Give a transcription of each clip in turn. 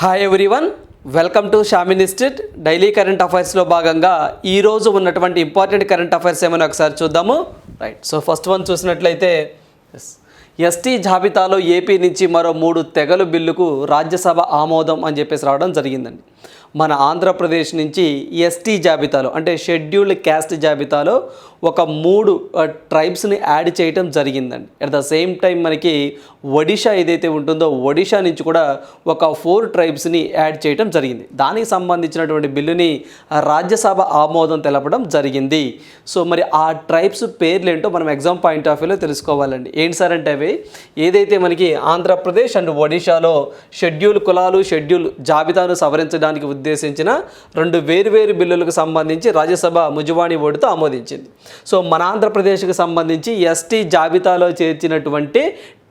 Hi everyone welcome to Shamin institute daily current అఫైర్స్లో భాగంగా ఈరోజు ఉన్నటువంటి ఇంపార్టెంట్ కరెంట్ అఫైర్స్ ఏమైనా ఒకసారి చూద్దాము. రైట్ సో ఫస్ట్ వన్ చూసినట్లయితే ఎస్టీ జాబితాలో ఏపీ నుంచి మరో మూడు తెగలు బిల్లుకు రాజ్యసభ ఆమోదం అని చెప్పేసి రావడం జరిగిందండి. మన ఆంధ్రప్రదేశ్ నుంచి ఎస్టీ జాబితాలో అంటే షెడ్యూల్డ్ క్యాస్ట్ జాబితాలో ఒక మూడు ట్రైబ్స్ని యాడ్ చేయటం జరిగిందండి. అట్ ద సేమ్ టైం మనకి ఒడిషా ఏదైతే ఉంటుందో ఒడిషా నుంచి కూడా ఒక ఫోర్ ట్రైబ్స్ని యాడ్ చేయటం జరిగింది. దానికి సంబంధించినటువంటి బిల్లుని రాజ్యసభ ఆమోదం తెలపడం జరిగింది. సో మరి ఆ ట్రైబ్స్ పేర్లు ఏంటో మనం ఎగ్జామ్ పాయింట్ ఆఫ్ వ్యూలో తెలుసుకోవాలండి. ఏంటి సార్ అంటే అవి? ఏదైతే మనకి ఆంధ్రప్రదేశ్ అండ్ ఒడిషాలో షెడ్యూల్ కులాలు షెడ్యూల్ జాబితాను సవరించడానికి ఉద్దేశించిన రెండు వేర్వేరు బిల్లులకు సంబంధించి రాజ్యసభ ముజువాణి ఓటుతో ఆమోదించింది. సో మన ఆంధ్రప్రదేశ్కి సంబంధించి ఎస్టీ జాబితాలో చేర్చినటువంటి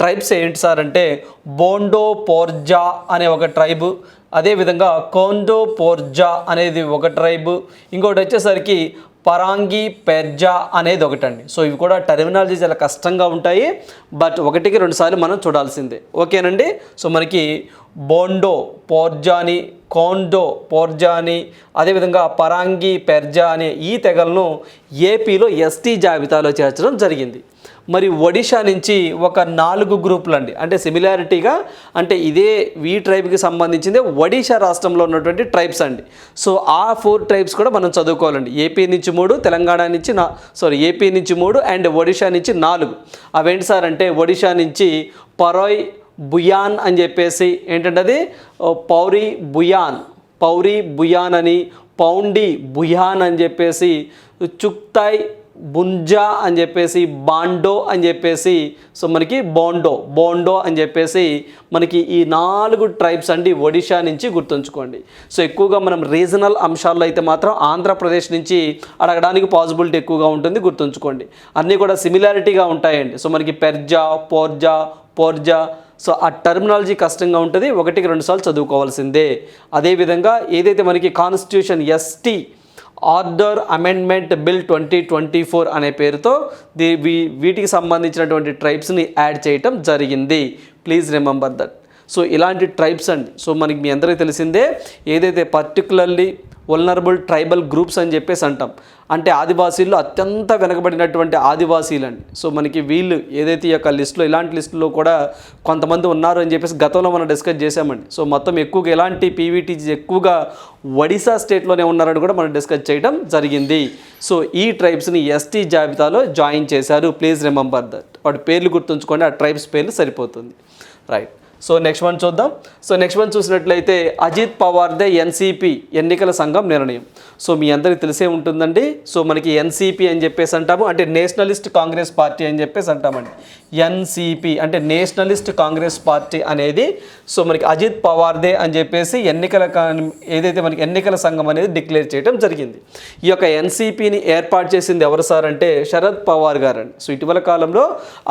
ట్రైబ్స్ ఏంటి సార్ అంటే బోండో పోర్జా అనే ఒక ట్రైబు అదేవిధంగా కోండో పోర్జా అనేది ఒక ట్రైబు ఇంకోటి వచ్చేసరికి పరాంగి పెర్జా అనేది ఒకటండి. సో ఇవి కూడా టెర్మినాలజీ చాలా కష్టంగా ఉంటాయి. బట్ ఒకటికి రెండుసార్లు మనం చూడాల్సిందే. ఓకేనండి? సో మనకి బోండో పోర్జాని కోండో పోర్జాని అదేవిధంగా పరాంగి పెర్జా అనే ఈ తెగలను ఏపీలో ఎస్టీ జాబితాలో చేర్చడం జరిగింది. మరి ఒడిషా నుంచి ఒక నాలుగు గ్రూపులు అండి అంటే సిమిలారిటీగా అంటే ఇదే వి ట్రైబ్కి సంబంధించిందే ఒడిషా రాష్ట్రంలో ఉన్నటువంటి ట్రైబ్స్ అండి. సో ఆ ఫోర్ ట్రైబ్స్ కూడా మనం చదువుకోవాలండి. ఏపీ నుంచి మూడు తెలంగాణ నుంచి నా సారీ ఏపీ నుంచి మూడు అండ్ ఒడిషా నుంచి నాలుగు. అవేంటి సార్ అంటే ఒడిషా నుంచి పరోయ్ బుయాన్ అని చెప్పేసి ఏంటంటే అది? పౌరి బుయాన్ పౌరి బుయాన్ అని పౌండి బుయాన్ అని చెప్పేసి చుక్తాయ్ బుంజా అని చెప్పేసి బాండో అని చెప్పేసి సో మనకి బోండో బోండో అని చెప్పేసి మనకి ఈ నాలుగు ట్రైబ్స్ అండి ఒడిషా నుంచి గుర్తుంచుకోండి. సో ఎక్కువగా మనం రీజనల్ అంశాల్లో అయితే మాత్రం ఆంధ్రప్రదేశ్ నుంచి అడగడానికి పాసిబిలిటీ ఎక్కువగా ఉంటుంది గుర్తుంచుకోండి. అన్నీ కూడా సిమిలారిటీగా ఉంటాయండి. సో మనకి పెర్జా పోర్జా పోర్జా సో ఆ టర్మినాలజీ కష్టంగా ఉంటుంది ఒకటికి రెండు సార్లు చదువుకోవాల్సిందే. అదేవిధంగా ఏదైతే మనకి constitution ST order amendment bill twenty twenty four అనే పేరుతో దీ వీ- వీటికి సంబంధించినటువంటి ట్రైబ్స్ని యాడ్ చేయటం జరిగింది. Please remember that. సో ఇలాంటి ట్రైబ్స్ అండి. సో మనకి మీ అందరికీ తెలిసిందే ఏదైతే పర్టికులర్లీ వల్నరబుల్ ట్రైబల్ గ్రూప్స్ అని చెప్పేసి అంటాం. అంటే ఆదివాసీల్లో అత్యంత వెనకబడినటువంటి ఆదివాసీలండి. సో మనకి వీళ్ళు ఏదైతే ఈ యొక్క లిస్టులో ఇలాంటి లిస్టులో కూడా కొంతమంది ఉన్నారు అని చెప్పేసి గతంలో మనం డిస్కస్ చేసామండి సో మొత్తం ఎక్కువగా ఎలాంటి పీవీటీజీ ఎక్కువగా ఒడిశా స్టేట్లోనే ఉన్నారని కూడా మనం డిస్కస్ చేయడం జరిగింది. సో ఈ ట్రైబ్స్ని ఎస్టీ జాబితాలో జాయిన్ చేశారు. Please remember that. వాటి పేర్లు గుర్తుంచుకోండి. ఆ ట్రైబ్స్ పేర్లు సరిపోతుంది. రైట్. సో నెక్స్ట్ వన్ చూద్దాం. సో నెక్స్ట్ వన్ చూసినట్లయితే అజిత్ పవార్దే ఎన్సీపీ ఎన్నికల సంఘం నిర్ణయం. సో మీ అందరికీ తెలిసే ఉంటుందండి. సో మనకి ఎన్సీపీ అని చెప్పేసి అంటాము. అంటే నేషనలిస్ట్ కాంగ్రెస్ పార్టీ అని చెప్పేసి అంటామండి. ఎన్సీపీ అంటే నేషనలిస్ట్ కాంగ్రెస్ పార్టీ అనేది సో మనకి అజిత్ పవార్దే అని చెప్పేసి ఎన్నికల ఏదైతే మనకి ఎన్నికల సంఘం అనేది డిక్లేర్ చేయడం జరిగింది. ఈ యొక్క ఎన్సీపీని ఏర్పాటు చేసింది ఎవరు సార్ అంటే శరద్ పవార్ గారు అండి సో ఇటీవల కాలంలో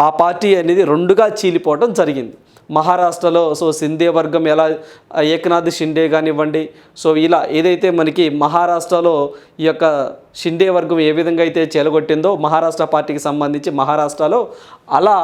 ఆ పార్టీ అనేది రెండుగా చీలిపోవడం జరిగింది. మహారాష్ట్రలో సో సింధే వర్గం ఎలా ఏకనాథ్ షిండే కానివ్వండి సో ఇలా ఏదైతే మనకి మహారాష్ట్రలో ఈ యొక్క షిండే వర్గం ఏ విధంగా అయితే చెలగొట్టిందో మహారాష్ట్ర పార్టీకి సంబంధించి మహారాష్ట్రలో అలా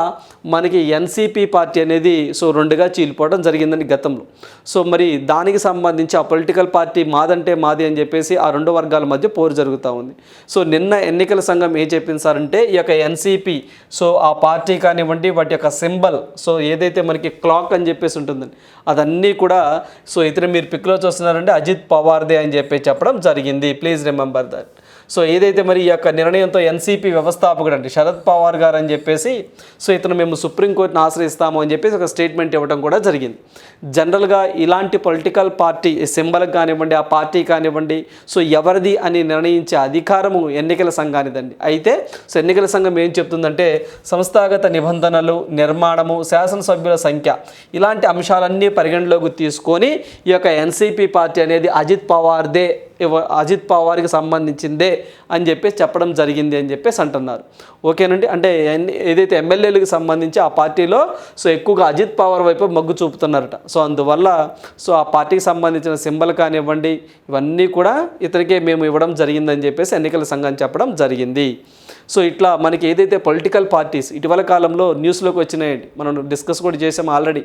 మనకి ఎన్సీపీ పార్టీ అనేది సో రెండుగా చీలిపోవడం జరిగిందని గతంలో. సో మరి దానికి సంబంధించి ఆ పొలిటికల్ పార్టీ మాదంటే మాది అని చెప్పేసి ఆ రెండు వర్గాల మధ్య పోరు జరుగుతూ ఉంది. సో నిన్న ఎన్నికల సంఘం ఏం చెప్పింది సార్ అంటే ఈ యొక్క ఎన్సీపీ సో ఆ పార్టీ కానివ్వండి వాటి యొక్క సింబల్ సో ఏదైతే మనకి క్లాక్ అని చెప్పేసి ఉంటుందండి అదన్నీ కూడా సో ఇతర మీరు పిక్లో చూస్తున్నారంటే అజిత్ పవార్దే అని చెప్పి చెప్పడం జరిగింది. Please remember that. సో ఏదైతే మరి ఈ యొక్క నిర్ణయంతో ఎన్సీపీ వ్యవస్థాపకుడు అంటే శరద్ పవార్ గారు అని చెప్పేసి సో ఇతను మేము సుప్రీంకోర్టును ఆశ్రయిస్తాము అని చెప్పేసి ఒక స్టేట్మెంట్ ఇవ్వడం కూడా జరిగింది. జనరల్గా ఇలాంటి పొలిటికల్ పార్టీ సింబల్కి కానివ్వండి ఆ పార్టీ కానివ్వండి సో ఎవరిది అని నిర్ణయించే అధికారము ఎన్నికల సంఘానిదండి. అయితే సో ఎన్నికల సంఘం ఏం చెప్తుందంటే సంస్థాగత నిబంధనలు నిర్మాణము శాసనసభ్యుల సంఖ్య ఇలాంటి అంశాలన్నీ పరిగణలోకి తీసుకొని ఈ యొక్క ఎన్సీపీ పార్టీ అనేది అజిత్ పవార్దే అజిత్ పవార్కి సంబంధించిందే అని చెప్పేసి చెప్పడం జరిగింది అని చెప్పేసి అంటున్నారు. ఓకేనండి? అంటే ఏదైతే ఎమ్మెల్యేలకు సంబంధించి ఆ పార్టీలో సో ఎక్కువగా అజిత్ పవార్ వైపు మొగ్గు చూపుతున్నారట. సో అందువల్ల సో ఆ పార్టీకి సంబంధించిన సింబల్ కానివ్వండి ఇవన్నీ కూడా ఇతనికే మేము ఇవ్వడం జరిగిందని చెప్పేసి ఎన్నికల సంఘం చెప్పడం జరిగింది. సో ఇట్లా మనకి ఏదైతే పొలిటికల్ పార్టీస్ ఇటీవల కాలంలో న్యూస్లోకి వచ్చినాయండి మనం డిస్కస్ కూడా చేసాం ఆల్రెడీ.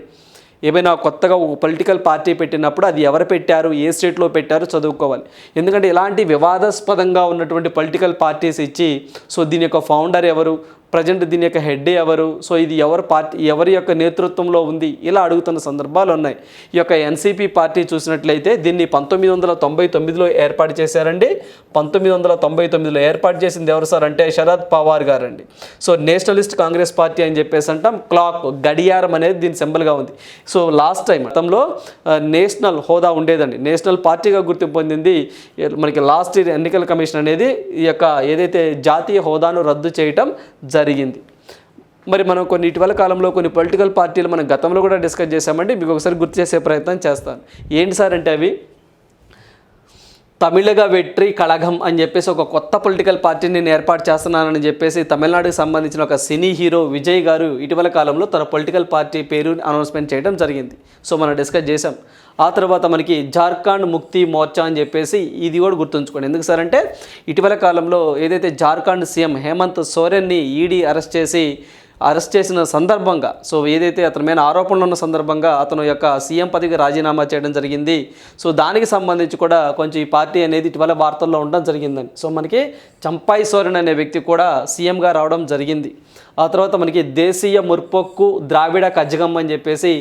ఏమైనా కొత్తగా ఒక పొలిటికల్ పార్టీ పెట్టినప్పుడు అది ఎవరు పెట్టారు ఏ స్టేట్లో పెట్టారో చదువుకోవాలి. ఎందుకంటే ఇలాంటి వివాదాస్పదంగా ఉన్నటువంటి పొలిటికల్ పార్టీస్ ఇచ్చి సో దీని యొక్క ఫౌండర్ ఎవరు? ప్రజెంట్ దీని యొక్క హెడ్ ఎవరు? సో ఇది ఎవరు పార్టీ ఎవరి యొక్క నేతృత్వంలో ఉంది? ఇలా అడుగుతున్న సందర్భాలు ఉన్నాయి. ఈ యొక్క ఎన్సీపీ పార్టీ చూసినట్లయితే దీన్ని పంతొమ్మిది వందల తొంభై తొమ్మిదిలో ఏర్పాటు చేశారండి. పంతొమ్మిది వందల తొంభై తొమ్మిదిలో ఏర్పాటు చేసింది ఎవరు సార్ అంటే శరద్ పవార్ గారండి. సో నేషనలిస్ట్ కాంగ్రెస్ పార్టీ అని చెప్పేసి అంటాం. క్లాక్ గడియారం అనేది దీని సింబల్గా ఉంది. సో లాస్ట్ టైం గతంలో నేషనల్ హోదా ఉండేదండి. నేషనల్ పార్టీగా గుర్తింపు పొందింది. మనకి లాస్ట్ ఇయర్ ఎన్నికల కమిషన్ అనేది ఈ యొక్క ఏదైతే జాతీయ హోదాను రద్దు చేయటం జరిగింది. మరి మనం కొన్ని ఇటీవల కాలంలో కొన్ని పొలిటికల్ పార్టీలు మనం గతంలో కూడా డిస్కస్ చేశామండి. మీకు ఒకసారి గుర్తు చేసే ప్రయత్నం చేస్తాను. ఏంటి సార్ అంటే అవి? తమిళగా వెట్రి కళగం అని చెప్పేసి ఒక కొత్త పొలిటికల్ పార్టీని నేను ఏర్పాటు చేస్తున్నానని చెప్పేసి తమిళనాడుకి సంబంధించిన ఒక సినీ హీరో విజయ్ గారు ఇటీవల కాలంలో తన పొలిటికల్ పార్టీ పేరు అనౌన్స్మెంట్ చేయడం జరిగింది. సో మనం డిస్కస్ చేసాం ఆ తర్వాత మనకి జార్ఖండ్ ముక్తి మోర్చా అని చెప్పేసి ఇది కూడా గుర్తుంచుకోండి. ఎందుకు సార్ అంటే ఇటీవల కాలంలో ఏదైతే జార్ఖండ్ సీఎం హేమంత్ సోరెన్ని ఈడీ అరెస్ట్ చేసి అరెస్ట్ చేసిన సందర్భంగా సో ఏదైతే అతని మీద ఆరోపణలు ఉన్న సందర్భంగా అతను యొక్క సీఎం పదవికి రాజీనామా చేయడం జరిగింది. సో దానికి సంబంధించి కూడా కొంచెం ఈ పార్టీ అనేది ఇటీవల వార్తల్లో ఉండడం జరిగిందండి. సో మనకి చంపాయి సోరెన్ అనే వ్యక్తి కూడా సీఎంగా రావడం జరిగింది. ఆ తర్వాత మనకి దేశీయ ముర్పొక్కు ద్రావిడ కజగం అని చెప్పేసి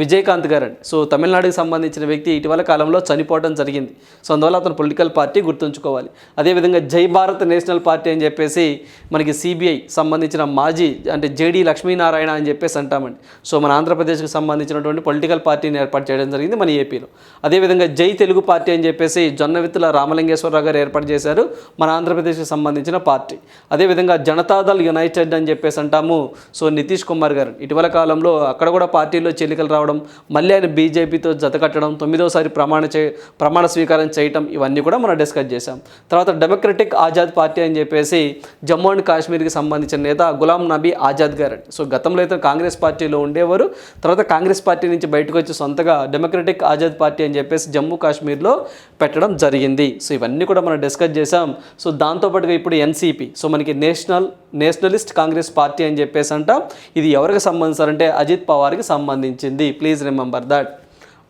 విజయకాంత్ గారు సో తమిళనాడుకి సంబంధించిన వ్యక్తి ఇటీవల కాలంలో చనిపోవడం జరిగింది. సో అందువల్ల అతను పొలిటికల్ పార్టీ గుర్తుంచుకోవాలి. అదేవిధంగా జై భారత్ నేషనల్ పార్టీ అని చెప్పేసి మనకి సిబిఐ సంబంధించిన మాజీ అంటే జేడీ లక్ష్మీనారాయణ అని చెప్పేసి అంటామండి. సో మన ఆంధ్రప్రదేశ్కి సంబంధించినటువంటి పొలిటికల్ పార్టీని ఏర్పాటు చేయడం జరిగింది మన ఏపీలో. అదేవిధంగా జై తెలుగు పార్టీ అని చెప్పేసి జొన్నవిత్తుల రామలింగేశ్వరరావు గారు ఏర్పాటు చేశారు మన ఆంధ్రప్రదేశ్కి సంబంధించిన పార్టీ. అదేవిధంగా జనతాదళ్ యునైటెడ్ అని చెప్పేసి అంటాము. సో నితీష్ కుమార్ గారు ఇటీవల కాలంలో అక్కడ కూడా పార్టీలో చెల్లికలు రావడం మళ్ళీ ఆయన బీజేపీతో జతకట్టడం తొమ్మిదోసారి ప్రమాణ చే ప్రమాణ స్వీకారం చేయటం ఇవన్నీ కూడా మనం డిస్కస్ చేశాం. తర్వాత డెమోక్రటిక్ ఆజాద్ పార్టీ అని చెప్పేసి జమ్మూ అండ్ కాశ్మీర్కి సంబంధించిన నేత గులాం నబీ ఆజాద్ గారు. సో గతంలో అయితే కాంగ్రెస్ పార్టీలో ఉండేవారు. తర్వాత కాంగ్రెస్ పార్టీ నుంచి బయటకు వచ్చి సొంతగా డెమోక్రటిక్ ఆజాద్ పార్టీ అని చెప్పేసి జమ్మూ కాశ్మీర్లో పెట్టడం జరిగింది. సో ఇవన్నీ కూడా మనం డిస్కస్ చేసాం సో దాంతోపాటుగా ఇప్పుడు ఎన్సీపీ సో మనకి నేషనల్ నేషనలిస్ట్ కాంగ్రెస్ పార్టీ అని చెప్పేసి అంటాం. ఇది ఎవరికి సంబంధించారంటే అజిత్ పవార్కి సంబంధించింది. ప్లీజ్ రిమెంబర్ దట్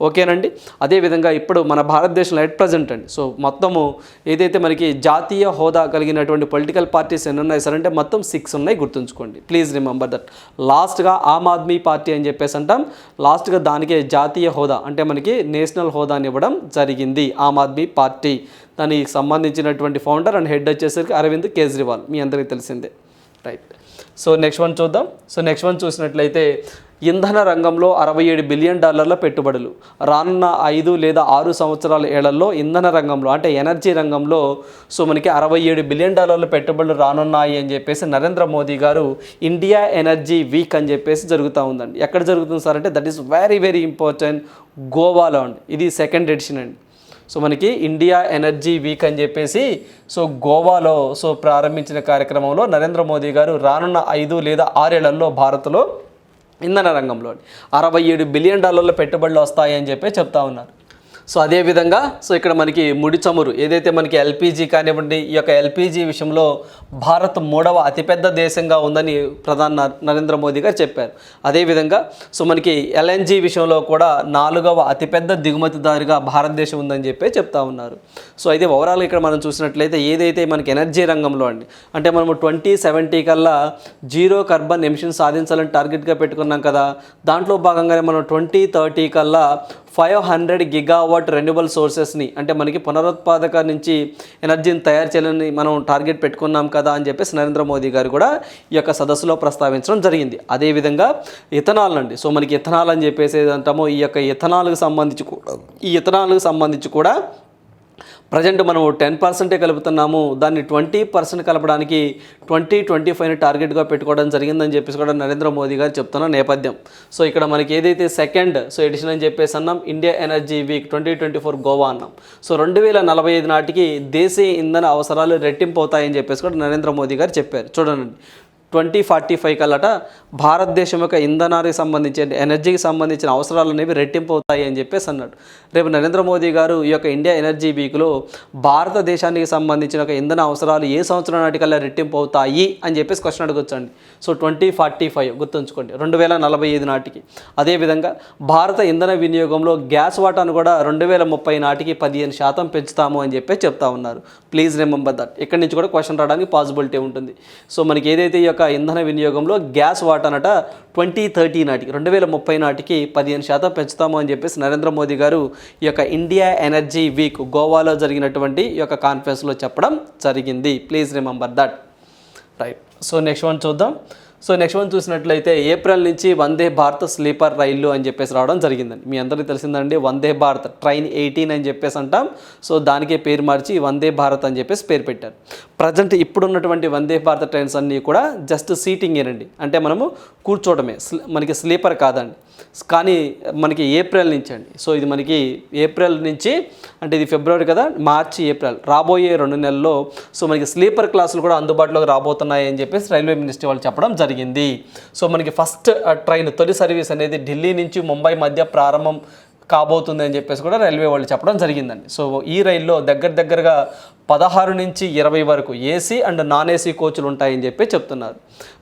ఓకేనండి? అదేవిధంగా ఇప్పుడు మన భారతదేశంలో ఎట్ ప్రజెంట్ అండి. సో మొత్తము ఏదైతే మనకి జాతీయ హోదా కలిగినటువంటి పొలిటికల్ పార్టీస్ ఎన్ని ఉన్నాయి సార్ అంటే మొత్తం సిక్స్ ఉన్నాయి గుర్తుంచుకోండి. ప్లీజ్ రిమెంబర్ దట్ లాస్ట్గా ఆమ్ ఆద్మీ పార్టీ అని చెప్పేసి అంటాం. లాస్ట్గా దానికే జాతీయ హోదా అంటే మనకి నేషనల్ హోదాని ఇవ్వడం జరిగింది ఆమ్ ఆద్మీ పార్టీ. దానికి సంబంధించినటువంటి ఫౌండర్ అండ్ హెడ్ వచ్చేసరికి అరవింద్ కేజ్రీవాల్. మీ అందరికీ తెలిసిందే. రైట్ సో నెక్స్ట్ వన్ చూద్దాం. సో నెక్స్ట్ వన్ చూసినట్లయితే ఇంధన రంగంలో అరవై ఏడు బిలియన్ డాలర్ల పెట్టుబడులు. రానున్న ఐదు లేదా ఆరు సంవత్సరాల ఏళ్ళలో ఇంధన రంగంలో అంటే ఎనర్జీ రంగంలో సో మనకి అరవై ఏడు బిలియన్ డాలర్ల పెట్టుబడులు రానున్నాయి అని చెప్పేసి నరేంద్ర మోదీ గారు ఇండియా ఎనర్జీ వీక్ అని చెప్పేసి జరుగుతూ ఉందండి. ఎక్కడ జరుగుతుంది సార్ అంటే that is very very important గోవాలో అండి. ఇది సెకండ్ ఎడిషన్ అండి. సో మనకి ఇండియా ఎనర్జీ వీక్ అని చెప్పేసి సో గోవాలో సో ప్రారంభించిన కార్యక్రమంలో నరేంద్ర మోదీ గారు రానున్న ఐదు లేదా ఆరేళ్ళలో భారత్లో ఇంధన రంగంలో అరవై ఏడు బిలియన్ డాలర్ల పెట్టుబడులు వస్తాయని చెప్పి చెప్తా ఉన్నారు. సో అదేవిధంగా సో ఇక్కడ మనకి ముడి చమురు ఏదైతే మనకి ఎల్పిజి కానివ్వండి ఈ యొక్క ఎల్పిజి విషయంలో భారత్ మూడవ అతిపెద్ద దేశంగా ఉందని ప్రధాని నరేంద్ర మోదీ గారు చెప్పారు. అదేవిధంగా సో మనకి ఎల్ఎన్జి విషయంలో కూడా నాలుగవ అతిపెద్ద దిగుమతిదారుగా భారతదేశం ఉందని చెప్పి చెప్తా ఉన్నారు. సో అయితే ఓవరాల్ ఇక్కడ మనం చూసినట్లయితే ఏదైతే మనకి ఎనర్జీ రంగంలో అండి అంటే మనము ట్వంటీ సెవెంటీ కల్లా జీరో కార్బన్ ఎమిషన్ సాధించాలని టార్గెట్గా పెట్టుకున్నాం కదా దాంట్లో భాగంగానే మనం ట్వంటీ థర్టీ కల్లా ఫైవ్ హండ్రెడ్ గిగావాట్ రెన్యూబుల్ సోర్సెస్ని అంటే మనకి పునరుత్పాదక నుంచి ఎనర్జీని తయారు చేయాలని మనం టార్గెట్ పెట్టుకున్నాం కదా అని చెప్పేసి నరేంద్ర మోదీ గారు కూడా ఈ యొక్క సదస్సులో ప్రస్తావించడం జరిగింది. అదేవిధంగా ఇథనాల్ అండి. సో మనకి ఇథనాల్ అని చెప్పేసి అంటామో ఈ యొక్క ఇథనాల్కి సంబంధించి కూడా ఈ ఇథనాల్కి సంబంధించి కూడా ప్రజెంట్ మనం టెన్ పర్సెంటే కలుపుతున్నాము. దాన్ని ట్వంటీ పర్సెంట్ కలపడానికి ట్వంటీ ట్వంటీ ఫైవ్ టార్గెట్గా పెట్టుకోవడం జరిగిందని చెప్పేసి కూడా నరేంద్ర మోదీ గారు చెప్తున్న నేపథ్యం. సో ఇక్కడ మనకి ఏదైతే సెకండ్ సో ఎడిషన్ అని చెప్పేసి అన్నాం India energy week twenty twenty four Goa అన్నాం. సో రెండు వేల నలభై ఐదు నాటికి దేశీయ ఇంధన అవసరాలు రెట్టింపు అవుతాయని చెప్పేసి కూడా నరేంద్ర మోదీ గారు చెప్పారు. చూడండి. ట్వంటీ ఫార్టీ ఫైవ్ కల్లట భారతదేశం యొక్క ఇంధనానికి సంబంధించిన ఎనర్జీకి సంబంధించిన అవసరాలు అనేవి రెట్టింపు అవుతాయి అని చెప్పేసి అన్నాడు. రేపు నరేంద్ర మోదీ గారు ఈ యొక్క ఇండియా ఎనర్జీ వీక్లో భారతదేశానికి సంబంధించిన ఒక ఇంధన అవసరాలు ఏ సంవత్సరం నాటికల్లా రెట్టింపు అవుతాయి అని చెప్పేసి క్వశ్చన్ అడగొచ్చండి. సో ట్వంటీ ఫార్టీ ఫైవ్ గుర్తుంచుకోండి. రెండు వేల నలభై ఐదు నాటికి. అదేవిధంగా భారత ఇంధన వినియోగంలో గ్యాస్ వాటాను కూడా రెండు వేల ముప్పై నాటికి పదిహేను శాతం పెంచుతాము అని చెప్పి చెప్తా ఉన్నారు. ప్లీజ్ రిమెంబర్ దట్ ఇక్కడి నుంచి కూడా క్వశ్చన్ రావడానికి పాసిబిలిటీ ఉంటుంది. సో మనకి ఏదైతే ఈ యొక్క ఇంధన వినియోగంలో గ్యాస్ వాటానట ట్వంటీ థర్టీ నాటికి రెండు వేల ముప్పై నాటికి పదిహేను శాతం పెంచుతాము అని చెప్పేసి నరేంద్ర మోదీ గారు ఈ యొక్క ఇండియా ఎనర్జీ వీక్ గోవాలో జరిగినటువంటి ఈ యొక్క కాన్ఫరెన్స్లో చెప్పడం జరిగింది. Please remember that. Right. So next one చూద్దాం. సో నెక్స్ట్ వన్ చూసినట్లయితే ఏప్రిల్ నుంచి వందే భారత్ స్లీపర్ రైళ్ళు అని చెప్పేసి రావడం జరిగిందండి. మీ అందరికీ తెలిసిందండి వందే భారత్ ట్రైన్ ఎయిటీన్ అని చెప్పేసి అంటాం. సో దానికే పేరు మార్చి వందే భారత్ అని చెప్పేసి పేరు పెట్టారు. ప్రజెంట్ ఇప్పుడున్నటువంటి వందే భారత్ ట్రైన్స్ అన్నీ కూడా జస్ట్ సీటింగ్ ఏనండి. అంటే మనము కూర్చోవడమే. మనకి స్లీపర్ కాదండి. కానీ మనకి ఏప్రిల్ నుంచి అండి. సో ఇది మనకి ఏప్రిల్ నుంచి అంటే ఇది ఫిబ్రవరి కదా మార్చి ఏప్రిల్ రాబోయే రెండు నెలల్లో సో మనకి స్లీపర్ క్లాసులు కూడా అందుబాటులోకి రాబోతున్నాయి అని చెప్పేసి రైల్వే మినిస్ట్రీ వాళ్ళు చెప్పడం జరిగింది. సో మనకి ఫస్ట్ ట్రైన్ తొలి సర్వీస్ అనేది ఢిల్లీ నుంచి ముంబై మధ్య ప్రారంభం కాబోతుంది అని చెప్పేసి కూడా రైల్వే వాళ్ళు చెప్పడం జరిగిందండి. సో ఈ రైల్లో దగ్గర దగ్గరగా పదహారు నుంచి ఇరవై వరకు ఏసీ అండ్ నాన్ ఏసీ కోచ్లు ఉంటాయని చెప్పి చెప్తున్నారు.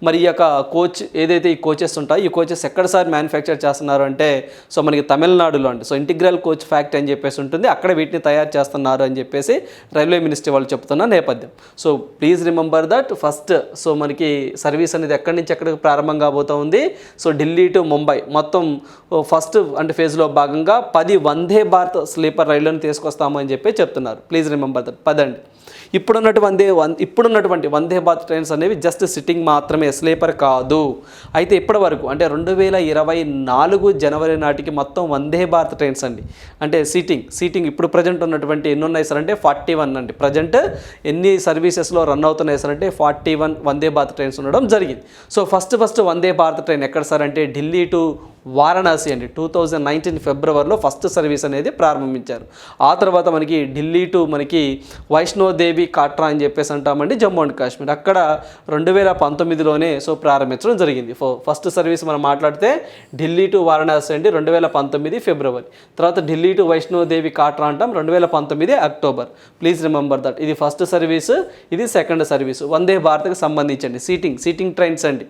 మరి ఈ యొక్క కోచ్ ఏదైతే ఈ కోచెస్ ఉంటాయో ఈ కోచెస్ ఎక్కడ సార్ మ్యానుఫ్యాక్చర్ చేస్తున్నారు అంటే సో మనకి తమిళనాడులో అండి. సో ఇంటిగ్రల్ కోచ్ ఫ్యాక్టరీ అని చెప్పేసి ఉంటుంది. అక్కడ వీటిని తయారు చేస్తున్నారు అని చెప్పేసి రైల్వే మినిస్ట్రీ వాళ్ళు చెప్తున్న నేపథ్యం. So please remember that first so మనకి సర్వీస్ అనేది ఎక్కడి నుంచి ఎక్కడికి ప్రారంభం కాబోతోంది సో ఢిల్లీ టు ముంబై మొత్తం ఫస్ట్ అంటే ఫేజ్లో భాగంగా పది వందే భారత్ స్లీపర్ రైళ్ళను తీసుకొస్తాము అని చెప్పి చెప్తున్నారు. Please remember that. పదండి. ఇప్పుడున్నటువంటి వన్ ఇప్పుడున్నటువంటి వందే భారత్ ట్రైన్స్ అనేవి జస్ట్ సిట్టింగ్ మాత్రమే స్లీపర్ కాదు. అయితే ఇప్పటి వరకు అంటే రెండు వేల ఇరవై నాలుగు జనవరి నాటికి మొత్తం వందే భారత్ ట్రైన్స్ అండి. అంటే సీటింగ్ సీటింగ్ ఇప్పుడు ప్రజెంట్ ఉన్నటువంటి ఎన్ని ఉన్నాయి సార్ అంటే ఫార్టీ వన్ అండి. ప్రజెంట్ ఎన్ని సర్వీసెస్లో రన్ అవుతున్నాయి సార్ అంటే forty one Vande Bharat trains ఉండడం జరిగింది. So first first Vande Bharat train ఎక్కడ సార్ అంటే ఢిల్లీ టు వారణాసి అండి. టూ థౌజండ్ నైన్టీన్ ఫిబ్రవరిలో ఫస్ట్ సర్వీస్ అనేది ప్రారంభించారు. ఆ తర్వాత మనకి ఢిల్లీ టు మనకి వైష్ణోదేవి కాట్రా అని చెప్పేసి అంటామండి జమ్మూ అండ్ కాశ్మీర్. అక్కడ రెండు వేల పంతొమ్మిదిలోనే సో ప్రారంభించడం జరిగింది. ఫో ఫస్ట్ సర్వీస్ మనం మాట్లాడితే ఢిల్లీ టు వారణాసి అండి రెండు వేల పంతొమ్మిది ఫిబ్రవరి. తర్వాత ఢిల్లీ టు వైష్ణోదేవి కాట్రా అంటాం రెండు వేల పంతొమ్మిది అక్టోబర్. Please remember that. ఇది ఫస్ట్ సర్వీస్ ఇది సెకండ్ సర్వీస్. వందే భారత్కి సంబంధించండి సీటింగ్ సీటింగ్ ట్రైన్స్ అండి.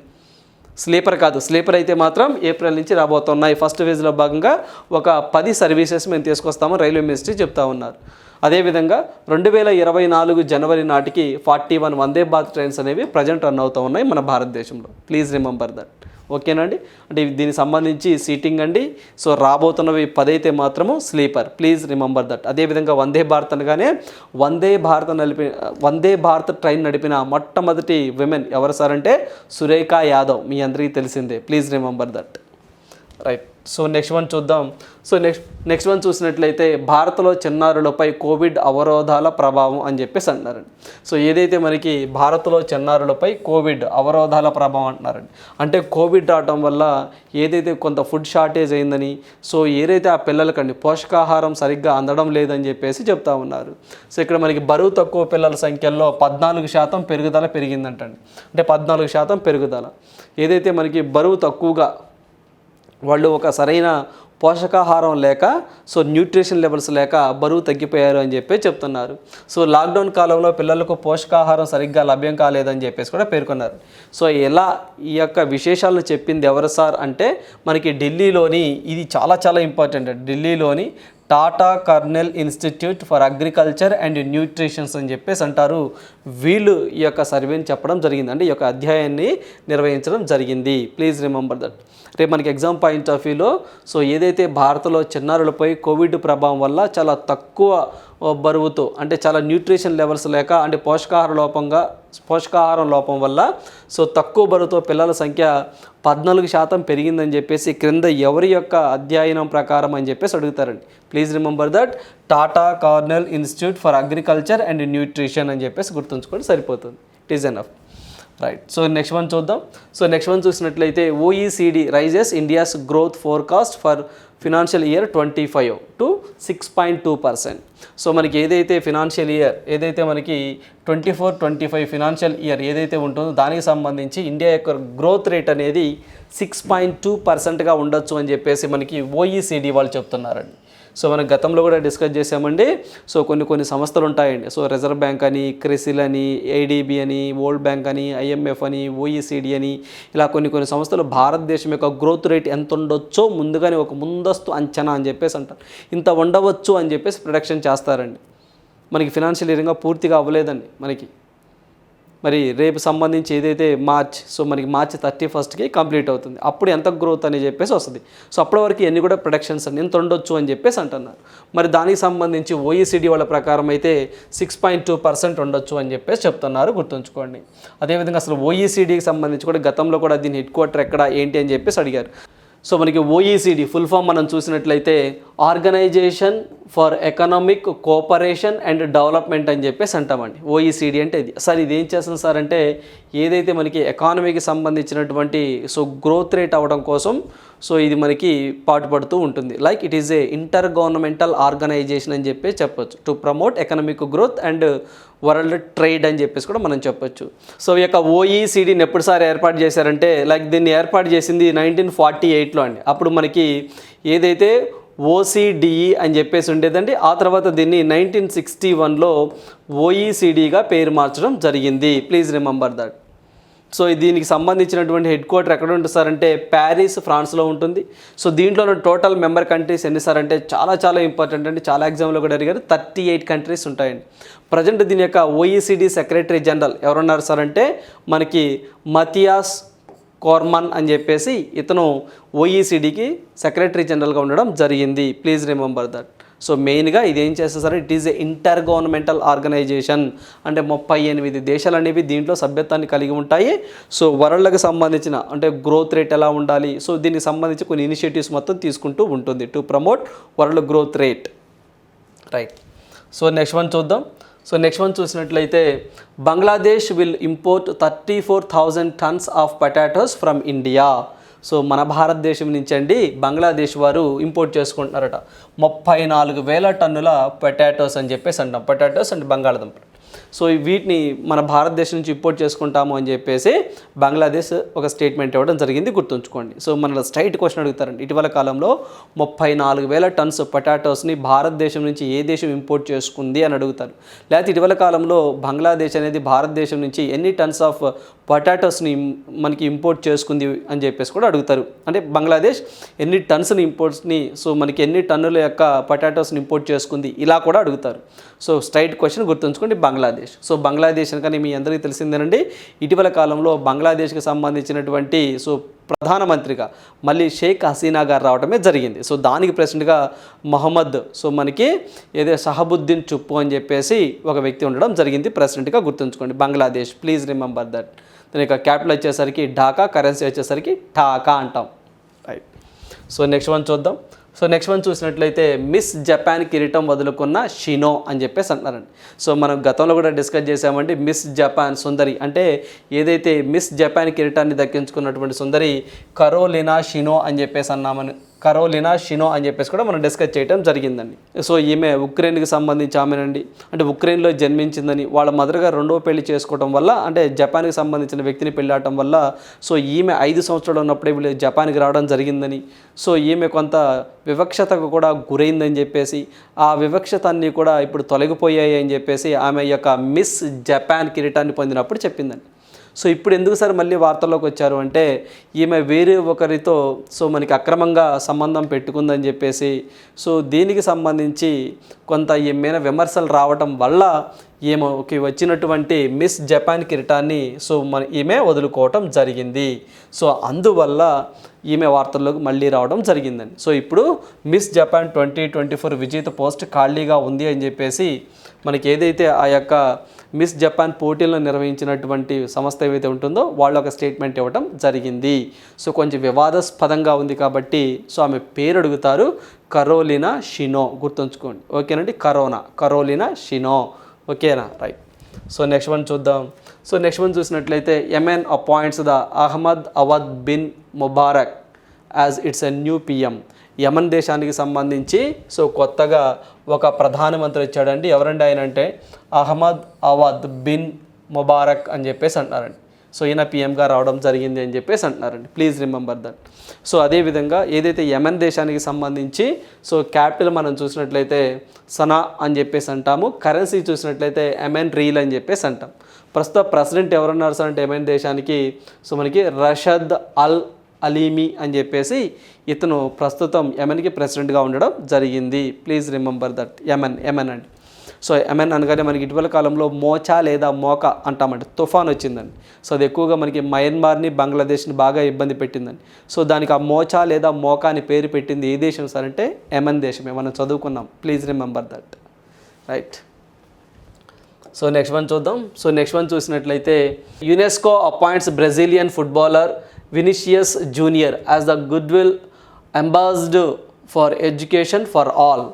స్లీపర్ కాదు. స్లీపర్ అయితే మాత్రం ఏప్రిల్ నుంచి రాబోతున్నాయి. ఫస్ట్ ఫేజ్లో భాగంగా ఒక పది సర్వీసెస్ మేము తీసుకొస్తాము రైల్వే మినిస్ట్రీ చెప్తా ఉన్నారు. అదేవిధంగా రెండు వేల ఇరవై నాలుగు జనవరి నాటికి forty one Vande Bharat trains అనేవి ప్రజెంట్ రన్ అవుతూ ఉన్నాయి మన భారతదేశంలో. ప్లీజ్ రిమెంబర్ దట్ ఓకేనండి అంటే దీనికి సంబంధించి సీటింగ్ అండి. సో రాబోతున్నవి పదైతే మాత్రము స్లీపర్. Please remember that. అదేవిధంగా వందే భారత్ అనగానే వందే భారత్ నడిపి వందే భారత్ ట్రైన్ నడిపిన మొట్టమొదటి విమెన్ ఎవరు సార్ అంటే సురేఖ యాదవ్. మీ అందరికీ తెలిసిందే. Please remember that. Right. So next one చూద్దాం. సో నెక్స్ట్ నెక్స్ట్ వన్ చూసినట్లయితే భారత్లో చిన్నారులపై కోవిడ్ అవరోధాల ప్రభావం అని చెప్పేసి అంటున్నారండి. సో ఏదైతే మనకి భారత్లో చిన్నారులపై కోవిడ్ అవరోధాల ప్రభావం అంటున్నారండి అంటే కోవిడ్ రావటం వల్ల ఏదైతే కొంత ఫుడ్ షార్టేజ్ అయిందని సో ఏదైతే ఆ పిల్లలకండి పోషకాహారం సరిగ్గా అందడం లేదని చెప్పేసి చెప్తా ఉన్నారు. సో ఇక్కడ మనకి బరువు తక్కువ పిల్లల సంఖ్యలో పద్నాలుగు శాతం పెరుగుదల పెరిగిందంటండి. అంటే పద్నాలుగు శాతం పెరుగుదల. ఏదైతే మనకి బరువు తక్కువగా వాళ్ళు ఒక సరైన పోషకాహారం లేక సో న్యూట్రిషన్ లెవెల్స్ లేక బరువు తగ్గిపోయారు అని చెప్పి చెప్తున్నారు. సో లాక్డౌన్ కాలంలో పిల్లలకు పోషకాహారం సరిగ్గా లభ్యం కాలేదని చెప్పేసి కూడా పేర్కొన్నారు. సో ఎలా ఈ యొక్క విశేషాలను చెప్పింది ఎవరు సార్ అంటే మనకి ఢిల్లీలోని ఇది చాలా చాలా ఇంపార్టెంట్. ఢిల్లీలోని Tata Cornell institute for agriculture and nutritions అని చెప్పేసి అంటారు. వీళ్ళు ఈ యొక్క సర్వేని చెప్పడం జరిగింది అంటే ఈ యొక్క అధ్యాయాన్ని నిర్వహించడం జరిగింది. Please remember that. రేపు మనకి ఎగ్జామ్ పాయింట్ ఆఫ్ వ్యూలో సో ఏదైతే భారత్లో చిన్నారులపై కోవిడ్ ప్రభావం వల్ల చాలా తక్కువ బరువుతో అంటే చాలా న్యూట్రిషన్ లెవెల్స్ లేక అంటే పోషకాహార లోపంగా పోషకాహారం లోపం వల్ల సో తక్కువ బరువుతో పిల్లల సంఖ్య పద్నాలుగు శాతం పెరిగిందని చెప్పేసి క్రింద ఎవరి యొక్క అధ్యయనం ప్రకారం అని చెప్పేసి అడుగుతారండి. Please remember that Tata Cornell institute for agriculture and nutrition అని చెప్పేసి గుర్తుంచుకోండి సరిపోతుంది. It is enough right so next one చూద్దాం. సో నెక్స్ట్ వన్ చూసినట్లయితే OECD raises India's growth forecast for financial year twenty five to six point two percent so మనకి ఏదైతే financial year ఏదైతే మనకి twenty four twenty five financial year ఏదైతే ఉంటుందో దానికి సంబంధించి ఇండియా యొక్క గ్రోత్ రేట్ అనేది సిక్స్ పాయింట్ టూ పర్సెంట్గా ఉండొచ్చు అని చెప్పేసి మనకి ఓఈసీడీ వాళ్ళు చెప్తున్నారండి. సో మనం గతంలో కూడా డిస్కస్ చేసామండి సో కొన్ని కొన్ని సంస్థలు ఉంటాయండి. సో రిజర్వ్ బ్యాంక్ అని క్రిసిల్ అని ఏడిబి అని వరల్డ్ బ్యాంక్ అని ఐఎంఎఫ్ అని ఓఈసీడీ అని ఇలా కొన్ని కొన్ని సంస్థలు భారతదేశం యొక్క గ్రోత్ రేట్ ఎంత ఉండొచ్చో ముందుగానే ఒక ముందస్తు అంచనా అని చెప్పేసి అంటారు. ఇంత ఉండవచ్చు అని చెప్పేసి ప్రొడక్షన్ చేస్తారండి. మనకి ఫినాన్షియల్ ఇయర్గా పూర్తిగా అవ్వలేదండి మనకి. మరి రేపు సంబంధించి ఏదైతే మార్చ్ సో మనకి మార్చ్ థర్టీ ఫస్ట్కి కంప్లీట్ అవుతుంది. అప్పుడు ఎంత గ్రోత్ అని చెప్పేసి వస్తుంది. సో అప్పటి వరకు ఎన్ని కూడా ప్రొడక్షన్స్ అని ఎంత ఉండొచ్చు అని చెప్పేసి అంటున్నారు. మరి దానికి సంబంధించి ఓఈసీడీ వాళ్ళ ప్రకారం అయితే సిక్స్ పాయింట్ టూ పర్సెంట్ ఉండొచ్చు అని చెప్పేసి చెప్తున్నారు. గుర్తుంచుకోండి. అదేవిధంగా అసలు ఓఈసీడీకి సంబంధించి కూడా గతంలో కూడా దీని హెడ్ క్వార్టర్ ఎక్కడ ఏంటి అని చెప్పేసి అడిగారు. సో మనకి ఓఈసీడీ ఫుల్ ఫామ్ మనం చూసినట్లయితే organisation for economic cooperation and development అని చెప్పేసి అంటామండి. ఓఈసీడీ అంటే ఇది. సార్ ఇది ఏం చేస్తుంది సార్ అంటే ఏదైతే మనకి ఎకానమీకి సంబంధించినటువంటి సో గ్రోత్ రేట్ అవ్వడం కోసం సో ఇది మనకి పాటుపడుతూ ఉంటుంది. Like it is a intergovernmental organisation అని చెప్పి చెప్పొచ్చు. To promote economic growth and world trade అని చెప్పేసి కూడా మనం చెప్పొచ్చు. సో ఈ యొక్క ఓఈసీడీని ఎప్పుడుసారి ఏర్పాటు చేశారంటే లైక్ దీన్ని ఏర్పాటు చేసింది నైన్టీన్ ఫార్టీ ఎయిట్లో అండి. అప్పుడు మనకి ఏదైతే ఓసీడీఈ అని చెప్పేసి ఉండేదండి ఆ తర్వాత దీన్ని నైన్టీన్ సిక్స్టీ వన్లో ఓఈసీడీగా పేరు మార్చడం జరిగింది. ప్లీజ్ రిమెంబర్ దట్ సో దీనికి సంబంధించినటువంటి హెడ్ క్వార్టర్ ఎక్కడ ఉంటుంది సార్ అంటే ప్యారిస్ ఫ్రాన్స్లో ఉంటుంది. సో దీంట్లో టోటల్ మెంబర్ కంట్రీస్ ఎన్ని సార్ అంటే చాలా చాలా ఇంపార్టెంట్ అండి. చాలా ఎగ్జామ్లో కూడా అడిగారు. థర్టీ ఎయిట్ కంట్రీస్ ఉంటాయండి. ప్రజెంట్ దీని యొక్క ఓఈసీడీ సెక్రటరీ జనరల్ ఎవరున్నారు సార్ అంటే మనకి మతియాస్ కోర్మన్ అని చెప్పేసి ఇతను ఓఈసీడీకి సెక్రటరీ జనరల్గా ఉండడం జరిగింది. Please remember that. సో మెయిన్గా ఇది ఏం చేస్తుంది it is a intergovernmental organisation అంటే ముప్పై ఎనిమిది దేశాలు అనేవి దీంట్లో సభ్యత్వాన్ని కలిగి ఉంటాయి. సో వరల్డ్కి సంబంధించిన అంటే గ్రోత్ రేట్ ఎలా ఉండాలి? సో దీనికి సంబంధించి కొన్ని ఇనిషియేటివ్స్ మొత్తం తీసుకుంటూ ఉంటుంది to promote world growth rate right so next one చూద్దాం. సో నెక్స్ట్ వన్ చూసినట్లయితే Bangladesh will import thirty four thousand tons of potatoes from India so మన భారతదేశం నుంచి అండి బంగ్లాదేశ్ వారు ఇంపోర్ట్ చేసుకుంటున్నారట. ముప్పై నాలుగు వేల టన్నుల పొటాటోస్ అని చెప్పేసి అంటాం పొటాటోస్ అండ్ బంగాళాదుంపలు. సో వీటిని మన భారతదేశం నుంచి ఇంపోర్ట్ చేసుకుంటాము అని చెప్పేసి బంగ్లాదేశ్ ఒక స్టేట్మెంట్ ఇవ్వడం జరిగింది గుర్తుంచుకోండి. సో మన స్ట్రైట్ క్వశ్చన్ అడుగుతారండి. ఇటీవల కాలంలో ముప్పై నాలుగు వేల టన్స్ పొటాటోస్ని భారతదేశం నుంచి ఏ దేశం ఇంపోర్ట్ చేసుకుంది అని అడుగుతారు. లేకపోతే ఇటీవల కాలంలో బంగ్లాదేశ్ అనేది భారతదేశం నుంచి ఎన్ని టన్స్ ఆఫ్ పొటాటోస్ని మనకి ఇంపోర్ట్ చేసుకుంది అని చెప్పేసి కూడా అడుగుతారు. అంటే బంగ్లాదేశ్ ఎన్ని టన్స్ని ఇంపోర్ట్స్ని సో మనకి ఎన్ని టన్నుల యొక్క పొటాటోస్ని ఇంపోర్ట్ చేసుకుంది ఇలా కూడా అడుగుతారు. సో స్ట్రైట్ క్వశ్చన్ గుర్తుంచుకోండి బంగ్లాదేశ్. సో బంగ్లాదేశ్ కానీ మీ అందరికీ తెలిసిందేనండి. ఇటీవల కాలంలో బంగ్లాదేశ్కి సంబంధించినటువంటి సో ప్రధానమంత్రిగా మళ్ళీ షేక్ హసీనా గారు రావడమే జరిగింది. సో దానికి ప్రెసిడెంట్గా మహమ్మద్ సో మనకి ఏదో షహబుద్దీన్ చుప్పు అని చెప్పేసి ఒక వ్యక్తి ఉండడం జరిగింది ప్రెసిడెంట్గా గుర్తుంచుకోండి. Bangladesh please remember that. దాని యొక్క క్యాపిటల్ వచ్చేసరికి ఢాకా కరెన్సీ వచ్చేసరికి ఠాకా అంటాం. రైట్. సో నెక్స్ట్ వన్ చూద్దాం. సో నెక్స్ట్ వన్ చూసినట్లయితే మిస్ జపాన్ కిరీటం వదులుకున్న షినో అని చెప్పేసి అంటున్నారండి. సో మనం గతంలో కూడా డిస్కస్ చేసామండి మిస్ జపాన్ సుందరి. అంటే ఏదైతే మిస్ జపాన్ కిరీటాన్ని దక్కించుకున్నటువంటి సుందరి కరోలినా షినో అని చెప్పేసి అన్నామని కరోలినా షినో అని చెప్పేసి కూడా మనం డిస్కస్ చేయడం జరిగిందండి. సో ఈమె ఉక్రెయిన్కి సంబంధించి ఆమెనండి. అంటే ఉక్రెయిన్లో జన్మించిందని వాళ్ళ మదర్గా రెండవ పెళ్ళి చేసుకోవడం వల్ల అంటే జపాన్కి సంబంధించిన వ్యక్తిని పెళ్ళాడటం వల్ల సో ఈమె ఐదు సంవత్సరాలు ఉన్నప్పుడే వీళ్ళు జపాన్కి రావడం జరిగిందని. సో ఈమె కొంత వివక్షతకు కూడా గురైందని చెప్పేసి ఆ వివక్షతన్ని కూడా ఇప్పుడు తొలగిపోయాయి అని చెప్పేసి ఆమె యొక్క మిస్ జపాన్ కిరీటాన్ని పొందినప్పుడు చెప్పిందండి. సో ఇప్పుడు ఎందుకు సార్ మళ్ళీ వార్తల్లోకి వచ్చారు అంటే ఈమె వేరే ఒకరితో సో మనకి అక్రమంగా సంబంధం పెట్టుకుందని చెప్పేసి సో దీనికి సంబంధించి కొంత ఏమైనా మీద విమర్శలు రావటం వల్ల ఈమెకి వచ్చినటువంటి మిస్ జపాన్ కిరీటాన్ని సో మన ఈమె వదులుకోవటం జరిగింది. సో అందువల్ల ఈమె వార్తల్లోకి మళ్ళీ రావడం జరిగిందండి. సో ఇప్పుడు Miss Japan twenty twenty four విజేత పోస్ట్ ఖాళీగా ఉంది అని చెప్పేసి మనకి ఏదైతే ఆ యొక్క మిస్ జపాన్ పోటీలను నిర్వహించినటువంటి సంస్థ ఏవైతే ఉంటుందో వాళ్ళు ఒక స్టేట్మెంట్ ఇవ్వడం జరిగింది. సో కొంచెం వివాదాస్పదంగా ఉంది కాబట్టి సో ఆమె పేరు అడుగుతారు కరోలినా షినో. గుర్తుంచుకోండి. ఓకేనండి? కరోనా. Carolina Shino. ఓకేనా? రైట్. సో నెక్స్ట్ వన్ చూద్దాం. సో నెక్స్ట్ వన్ చూసినట్లయితే Yemen appoints the Ahmed Awad bin Mubarak. As it's a new PM Yemen దేశానికి సంబంధించి సో కొత్తగా ఒక ప్రధానమంత్రి వచ్చాడండి. ఎవరండి ఆయన అంటే అహ్మద్ అవద్ బిన్ ముబారక్ అని చెప్పేసి అంటున్నారండి. సో ఈయన పిఎంగా రావడం జరిగింది అని చెప్పేసి అంటున్నారండి. ప్లీజ్ రిమెంబర్ దట్ సో అదేవిధంగా ఏదైతే యమన్ దేశానికి సంబంధించి సో క్యాపిటల్ మనం చూసినట్లయితే సనా అని చెప్పేసి అంటాము. కరెన్సీ చూసినట్లయితే ఎమెన్ రీల్ అని చెప్పేసి అంటాం. ప్రస్తుత ప్రెసిడెంట్ ఎవరున్నారు సార్ అంటే ఎమెన్ దేశానికి? సో మనకి రషద్ అల్ అలీమి అని చెప్పేసి ఇతను ప్రస్తుతం ఎమెన్కి ప్రెసిడెంట్గా ఉండడం జరిగింది. Please remember that Yemen Yemen అండి. సో యమన్ అనగానే మనకి ఇటీవల కాలంలో మోచా లేదా మోక అంటామండి. తుఫాన్ వచ్చిందండి. సో అది ఎక్కువగా మనకి మయన్మార్ని బంగ్లాదేశ్ని బాగా ఇబ్బంది పెట్టిందండి. సో దానికి ఆ మోచా లేదా మోకా అని పేరు పెట్టింది ఏ దేశం సార్ అంటే యమన్ దేశమే మనం చదువుకున్నాం. Please remember that right so next one చూద్దాం. సో నెక్స్ట్ వన్ చూసినట్లయితే UNESCO appoints Brazilian footballer Vinicius Junior as the goodwill ambassador for education for all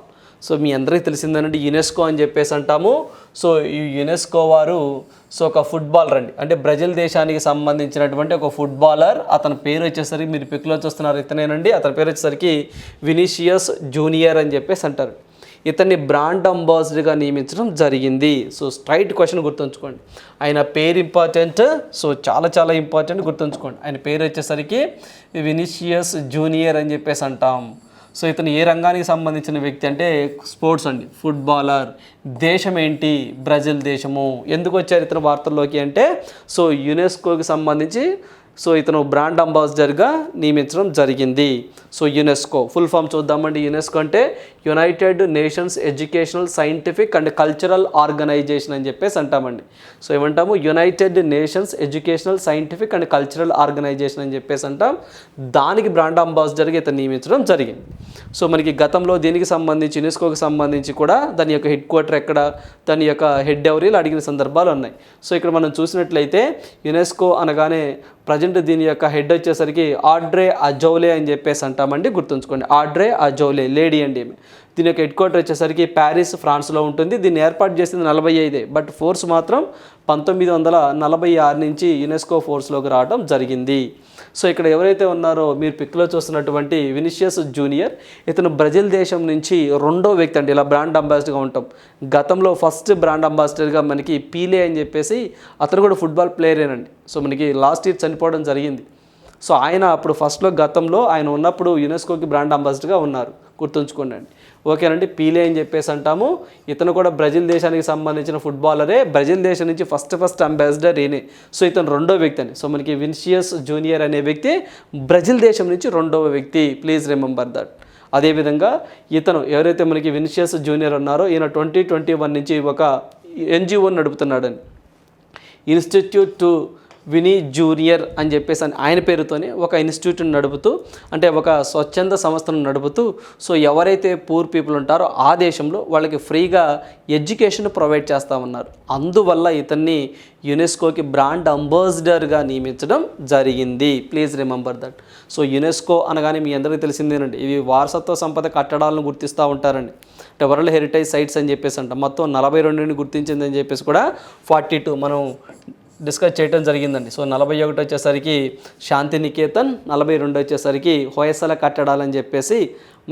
so మీ అందరికీ తెలిసిందేనండి యునెస్కో అని చెప్పేసి అంటాము. సో ఈ యునెస్కో వారు సో ఒక ఫుట్బాలర్ అండి. అంటే బ్రెజిల్ దేశానికి సంబంధించినటువంటి ఒక ఫుట్బాలర్ అతని పేరు వచ్చేసరికి మీరు పిక్లో చూస్తున్నారు ఇతనేనండి. అతని పేరు వచ్చేసరికి వినిషియస్ జూనియర్ అని చెప్పేసి అంటారు. ఇతన్ని బ్రాండ్ అంబాసిడర్గా నియమించడం జరిగింది. సో స్ట్రైట్ క్వశ్చన్ గుర్తుంచుకోండి. ఆయన పేరు ఇంపార్టెంట్ సో చాలా చాలా ఇంపార్టెంట్ గుర్తుంచుకోండి. ఆయన పేరు వచ్చేసరికి వినిషియస్ జూనియర్ అని చెప్పేసి అంటాం. సో ఇతను ఏ రంగానికి సంబంధించిన వ్యక్తి అంటే స్పోర్ట్స్ అండి. ఫుట్బాలర్ దేశం ఏంటి? బ్రెజిల్ దేశము. ఎందుకు వచ్చారు ఇతను వార్తల్లోకి అంటే సో యునెస్కోకి సంబంధించి సో ఇతను బ్రాండ్ అంబాసిడర్గా నియమించడం జరిగింది. సో యునెస్కో ఫుల్ ఫామ్ చూద్దామండి. యునెస్కో అంటే United Nations educational scientific and cultural organisation అని చెప్పేసి అంటామండి. సో ఏమంటాము? United Nations educational scientific and cultural organisation అని చెప్పేసి అంటాం. దానికి బ్రాండ్ అంబాసిడర్గా ఇతను నియమించడం జరిగింది. సో మనకి గతంలో దీనికి సంబంధించి యునెస్కోకి సంబంధించి కూడా దాని యొక్క హెడ్ క్వార్టర్ ఎక్కడ దాని యొక్క హెడ్ ఎవరీలు అడిగిన సందర్భాలు ఉన్నాయి. సో ఇక్కడ మనం చూసినట్లయితే యునెస్కో అనగానే ప్రజెంట్ దీని యొక్క హెడ్ వచ్చేసరికి ఆడ్రే అజౌలే అని చెప్పేసి అంటామండి గుర్తుంచుకోండి. ఆడ్రే అజౌలే లేడీ అండి దీని యొక్క హెడ్ క్వార్టర్ వచ్చేసరికి ప్యారిస్ ఫ్రాన్స్లో ఉంటుంది. దీన్ని ఏర్పాటు చేసింది నలభై ఐదే. బట్ ఫోర్స్ మాత్రం పంతొమ్మిది వందల నలభై ఆరు నుంచి యునెస్కో ఫోర్స్లోకి రావడం జరిగింది. సో ఇక్కడ ఎవరైతే ఉన్నారో మీరు పిక్లో చూస్తున్నటువంటి వినిషియస్ జూనియర్ ఇతను బ్రెజిల్ దేశం నుంచి రెండో వ్యక్తి అండి. ఇలా బ్రాండ్ అంబాసిడర్గా ఉంటాం గతంలో ఫస్ట్ బ్రాండ్ అంబాసిడర్గా మనకి పీలే అని చెప్పేసి అతను కూడా ఫుట్బాల్ ప్లేయరేనండి సో మనకి లాస్ట్ ఇయర్ చనిపోవడం జరిగింది. సో ఆయన అప్పుడు ఫస్ట్లో గతంలో ఆయన ఉన్నప్పుడు యునెస్కోకి బ్రాండ్ అంబాసిడర్గా ఉన్నారు. గుర్తుంచుకోండి ఓకేనండి పీలే అని చెప్పేసి అంటాము. ఇతను కూడా బ్రెజిల్ దేశానికి సంబంధించిన ఫుట్బాలరే. బ్రెజిల్ దేశం నుంచి ఫస్ట్ ఫస్ట్ అంబాసిడర్ ఈయనే. సో ఇతను రెండో వ్యక్తి అని. సో మనకి విన్షియస్ జూనియర్ అనే వ్యక్తి బ్రెజిల్ దేశం నుంచి రెండవ వ్యక్తి. Please remember that. అదేవిధంగా ఇతను ఎవరైతే మనకి విన్షియస్ జూనియర్ ఉన్నారో ఈయన ట్వంటీ ట్వంటీ వన్ నుంచి ఒక ఎన్జిఓ నడుపుతున్నాడని. ఇన్స్టిట్యూట్ టు వినీ జూనియర్ అని చెప్పేసి అని ఆయన పేరుతోనే ఒక ఇన్స్టిట్యూట్ని నడుపుతూ అంటే ఒక స్వచ్ఛంద సంస్థను నడుపుతూ సో ఎవరైతే పూర్ పీపుల్ ఉంటారో ఆ దేశంలో వాళ్ళకి ఫ్రీగా ఎడ్యుకేషన్ ప్రొవైడ్ చేస్తూ ఉన్నారు. అందువల్ల ఇతన్ని యునెస్కోకి బ్రాండ్ అంబాసిడర్గా నియమించడం జరిగింది. Please remember that. So UNESCO అనగానే మీ అందరికీ తెలిసిందేనండి ఇవి వారసత్వ సంపద కట్టడాలను గుర్తిస్తూ ఉంటారండి. అంటే వరల్డ్ హెరిటేజ్ సైట్స్ అని చెప్పేసి అంట మొత్తం నలభై రెండుని గుర్తించిందని చెప్పేసి కూడా ఫార్టీ టూ మనం డిస్కస్ చేయడం జరిగిందండి. సో నలభై ఒకటి వచ్చేసరికి శాంతినికేతన్ నలభై రెండు వచ్చేసరికి హోయసల కట్టడాలని చెప్పేసి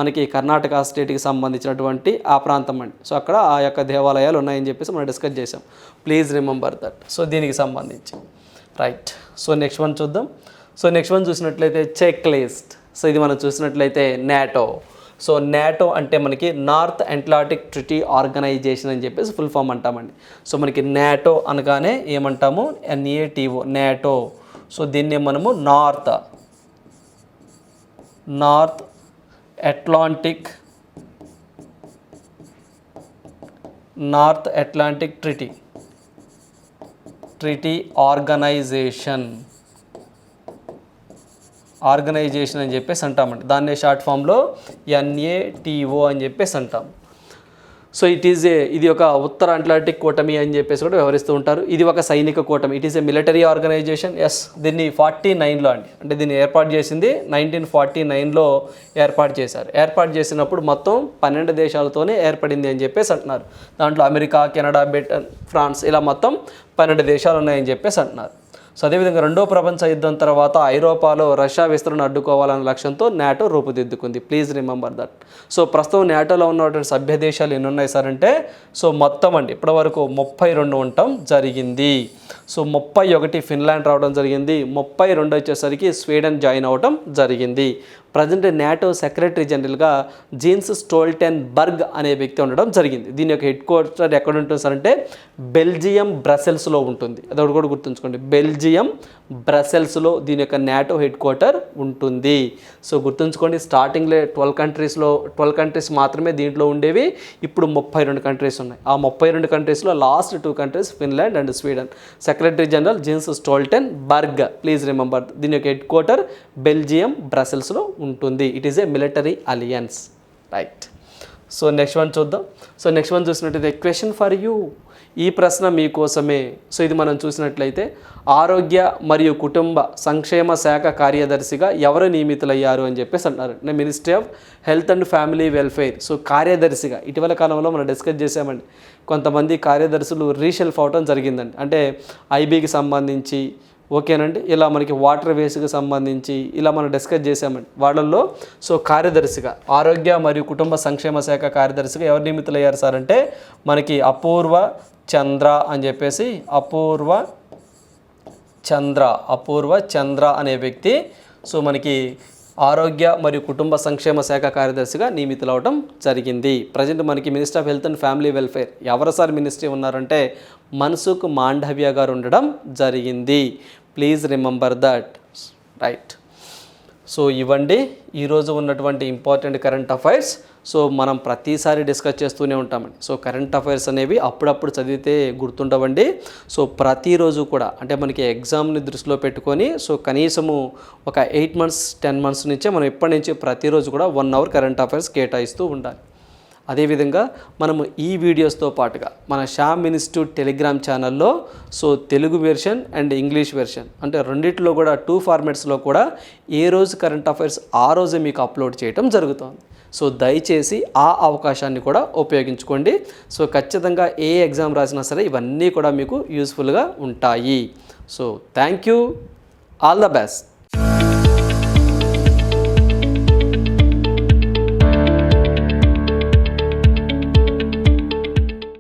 మనకి కర్ణాటక స్టేట్కి సంబంధించినటువంటి ఆ ప్రాంతం అండి. సో అక్కడ ఆ యొక్క దేవాలయాలు ఉన్నాయని చెప్పేసి మనం డిస్కస్ చేసాం ప్లీజ్ రిమెంబర్ దట్ సో దీనికి సంబంధించి. రైట్ సో నెక్స్ట్ వన్ చూద్దాం. సో నెక్స్ట్ వన్ చూసినట్లయితే చెక్ లిస్ట్ సో ఇది మనం చూసినట్లయితే నాటో సో నాటో అంటే మనకి నార్త్ అట్లాంటిక్ ట్రిటీ ఆర్గనైజేషన్ అని చెప్పేసి ఫుల్ ఫామ్ అంటామండి. సో మనకి నాటో అనగానే ఏమంటాము? N A T O NATO. So దీన్ని మనము North North Atlantic North Atlantic treaty treaty organisation. Organisation అని చెప్పేసి అంటామండి దాన్నే షార్ట్ ఫామ్లో ఎన్ఏటిఓ అని చెప్పేసి అంటాం. సో ఇట్ ఈజ్ ఏ ఇది ఒక ఉత్తర అట్లాంటిక్ కూటమి అని చెప్పేసి కూడా వ్యవహరిస్తూ ఉంటారు. ఇది ఒక సైనిక కూటమి. It is a military organisation yes దీన్ని ఫార్టీ నైన్లో అండి. అంటే దీన్ని ఏర్పాటు చేసింది నైన్టీన్ ఫార్టీ నైన్లో ఏర్పాటు చేశారు. ఏర్పాటు చేసినప్పుడు మొత్తం పన్నెండు దేశాలతోనే ఏర్పడింది అని చెప్పేసి అంటున్నారు. దాంట్లో అమెరికా కెనడా బ్రిటన్ ఫ్రాన్స్ ఇలా మొత్తం పన్నెండు దేశాలు ఉన్నాయని చెప్పేసి అంటున్నారు. సో అదేవిధంగా రెండో ప్రపంచ యుద్ధం తర్వాత ఐరోపాలో రష్యా విస్తరణ అడ్డుకోవాలనే లక్ష్యంతో నాటో రూపుదిద్దుకుంది. ప్లీజ్ రిమెంబర్ దట్ సో ప్రస్తుతం నాటోలో ఉన్నటువంటి సభ్య దేశాలు ఎన్ని ఉన్నాయి సార్ అంటే సో మొత్తం అండి ఇప్పటివరకు ముప్పై రెండు ఉండటం జరిగింది. సో ముప్పై ఒకటి ఫిన్లాండ్ రావడం జరిగింది. ముప్పై రెండు వచ్చేసరికి స్వీడన్ జాయిన్ అవ్వడం జరిగింది. ప్రజెంట్ నాటో సెక్రటరీ జనరల్గా జీన్స్ స్టోల్టెన్ బర్గ్ అనే వ్యక్తి ఉండడం జరిగింది. దీని యొక్క హెడ్ క్వార్టర్ ఎక్కడ ఉంటుంది సార్ అంటే బెల్జియం బ్రసెల్స్లో ఉంటుంది. అదొకటి కూడా గుర్తుంచుకోండి. బెల్జియం బ్రసెల్స్లో దీని యొక్క నాటో హెడ్ క్వార్టర్ ఉంటుంది. సో గుర్తుంచుకోండి స్టార్టింగ్లో ట్వెల్వ్ కంట్రీస్లో ట్వెల్వ్ కంట్రీస్ మాత్రమే దీంట్లో ఉండేవి. ఇప్పుడు ముప్పై రెండు కంట్రీస్ ఉన్నాయి. ఆ ముప్పై రెండు కంట్రీస్లో last two countries Finland and Sweden. Secretary general Jens Stoltenberg please remember దీని యొక్క హెడ్ క్వార్టర్ బెల్జియం బ్రసెల్స్లో ఉంటుంది ఉంటుంది. It is a military alliance right so next one చూద్దాం. సో నెక్స్ట్ వన్ చూసినట్టయితే క్వశ్చన్ ఫర్ యూ ఈ ప్రశ్న మీకోసమే. సో ఇది మనం చూసినట్లయితే ఆరోగ్య మరియు కుటుంబ సంక్షేమ శాఖ కార్యదర్శిగా ఎవరు నియమితులయ్యారు అని చెప్పేసి అంటున్నారు. నేను ministry of health and family welfare so కార్యదర్శిగా. ఇటీవల కాలంలో మనం డిస్కస్ చేసామండి కొంతమంది కార్యదర్శులు రీషెల్ఫ్ అవటం జరిగిందండి. అంటే ఐబీకి సంబంధించి ఓకేనండి? ఇలా మనకి వాటర్ వేస్కి సంబంధించి ఇలా మనం డిస్కస్ చేసామండి వాళ్ళల్లో సో కార్యదర్శిగా ఆరోగ్య మరియు కుటుంబ సంక్షేమ శాఖ కార్యదర్శిగా ఎవరు నియమితులయ్యారు సార్ అంటే మనకి అపూర్వ చంద్ర అని చెప్పేసి అపూర్వ చంద్ర అపూర్వ చంద్ర అనే వ్యక్తి సో మనకి ఆరోగ్య మరియు కుటుంబ సంక్షేమ శాఖ కార్యదర్శిగా నియమితులవడం జరిగింది. ప్రజెంట్ మనకి minister of health and family welfare ఎవరు సార్ మినిస్ట్రీ ఉన్నారంటే మన్సుఖ్ మాండవ్య గారు ఉండడం జరిగింది. Please remember that right so ఇవ్వండి. ఈరోజు ఉన్నటువంటి ఇంపార్టెంట్ కరెంట్ అఫైర్స్ సో మనం ప్రతిసారి డిస్కస్ చేస్తూనే ఉంటామండి. సో కరెంట్ అఫైర్స్ అనేవి అప్పుడప్పుడు చదివితే గుర్తుండవండి. సో ప్రతిరోజు కూడా అంటే మనకి ఎగ్జామ్ని దృష్టిలో పెట్టుకొని సో కనీసము ఒక ఎయిట్ మంత్స్ టెన్ మంత్స్ నుంచే మనం ఇప్పటి నుంచి ప్రతిరోజు కూడా వన్ అవర్ కరెంట్ అఫైర్స్ కేటాయిస్తూ ఉండాలి. అదేవిధంగా మనము ఈ వీడియోస్తో పాటుగా మన శ్యామ్ ఇన్స్టిట్యూట్ టెలిగ్రామ్ ఛానల్లో so Telugu version and English version అంటే రెండిట్లో కూడా టూ ఫార్మాట్స్లో కూడా ఏ రోజు కరెంట్ అఫైర్స్ ఆ రోజే మీకు అప్లోడ్ చేయడం జరుగుతుంది. సో దయచేసి ఆ అవకాశాన్ని కూడా ఉపయోగించుకోండి. సో ఖచ్చితంగా ఏ ఎగ్జామ్ రాసినా సరే ఇవన్నీ కూడా మీకు యూస్ఫుల్గా ఉంటాయి. So thank you all the best